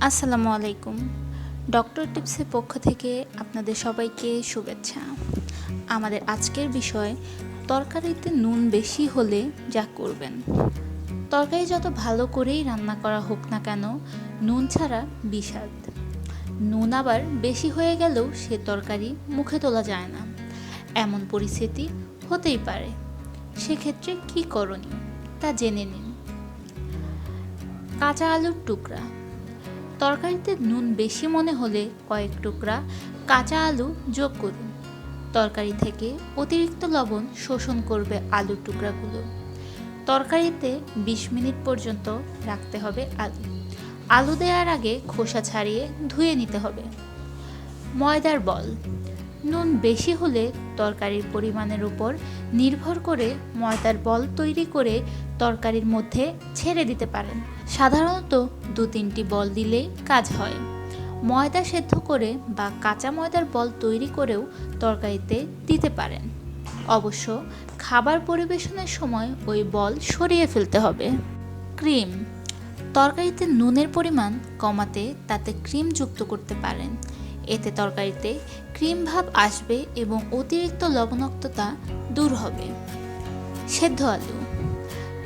আসসালামু আলাইকুম। ডক্টর টিপসের পক্ষ থেকে আপনাদের সবাইকে শুভেচ্ছা। আমাদের আজকের বিষয়, তরকারিতে নুন বেশি হলে যা করবেন। তরকারি যত ভালো করেই রান্না করা হোক না কেন, নুন ছাড়া বিষাদ। নুন আবার বেশি হয়ে গেলেও সে তরকারি মুখে তোলা যায় না। এমন পরিস্থিতি হতেই পারে। সেক্ষেত্রে কী করণীয় তা জেনে নিন। কাঁচা আলুর টুকরা। তরকারিতে নুন বেশি মনে হলে কয়েক টুকরা কাঁচা আলু যোগ করুন। তরকারি থেকে অতিরিক্ত লবণ শোষণ করবে আলুর টুকরাগুলো। তরকারিতে ২০ মিনিট পর্যন্ত রাখতে হবে আলু। আলু দেওয়ার আগে খোসা ছাড়িয়ে ধুয়ে নিতে হবে। ময়দার বল। নুন বেশি হলে তরকারির পরিমাণের উপর নির্ভর করে ময়দার বল তৈরি করে তরকারির মধ্যে ছেড়ে দিতে পারেন। সাধারণত দু তিনটি বল দিলেই কাজ হয়। ময়দা সেদ্ধ করে বা কাঁচা ময়দার বল তৈরি করেও তরকারিতে দিতে পারেন। অবশ্য খাবার পরিবেশনের সময় ওই বল সরিয়ে ফেলতে হবে। ক্রিম। তরকারিতে নুনের পরিমাণ কমাতে তাতে ক্রিম যুক্ত করতে পারেন। এতে তরকারিতে ক্রিম ভাব আসবে এবং অতিরিক্ত লবণাক্ততা দূর হবে। সেদ্ধ আলু।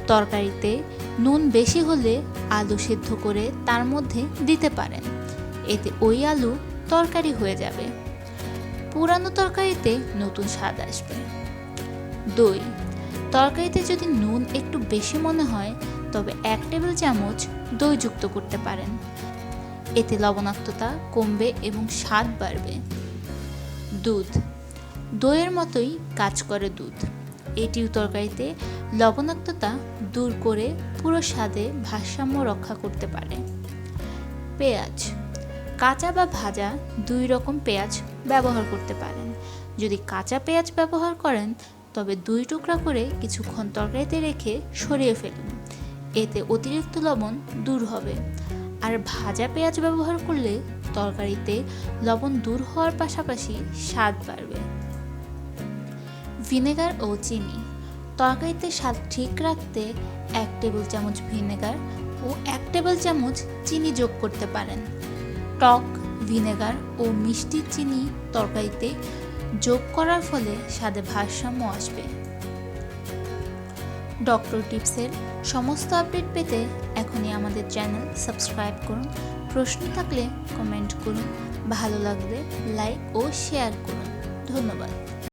তরকারিতে নুন বেশি হলে আলু সেদ্ধ করে তার মধ্যে দিতে পারেন। এতে ওই আলু তরকারি হয়ে যাবে। পুরানো তরকারিতে নতুন স্বাদ আসবে। দই। তরকারিতে যদি নুন একটু বেশি মনে হয়, তবে এক টেবিল চামচ দই যুক্ত করতে পারেন। এতে লবণাক্ততা কমবে এবং স্বাদ বাড়বে। দুধ। দইয়ের মতোই কাজ করে দুধ। এটিও তরকারিতে লবণাক্ততা দূর করে পুরো স্বাদে ভারসাম্য রক্ষা করতে পারে। পেঁয়াজ। কাঁচা বা ভাজা দুই রকম পেঁয়াজ ব্যবহার করতে পারেন। যদি কাঁচা পেঁয়াজ ব্যবহার করেন, তবে দুই টুকরা করে কিছুক্ষণ তরকারিতে রেখে সরিয়ে ফেলুন। এতে অতিরিক্ত লবণ দূর হবে। আর ভাজা পেঁয়াজ ব্যবহার করলে তরকারিতে লবণ দূর হওয়ার পাশাপাশি স্বাদ বাড়বে। ভিনেগার ও চিনি। তরকারিতে স্বাদ ঠিক রাখতে এক টেবিল চামচ ভিনেগার ও এক টেবিল চামচ চিনি যোগ করতে পারেন। টক, ভিনেগার ও মিষ্টি চিনি তরকারিতে যোগ করার ফলে স্বাদে ভারসাম্য আসবে। ডক্টর টিপসের সমস্ত আপডেট পেতে এখনই আমাদের চ্যানেল সাবস্ক্রাইব করুন। প্রশ্ন থাকলে কমেন্ট করুন। ভালো লাগলে লাইক ও শেয়ার করুন। ধন্যবাদ।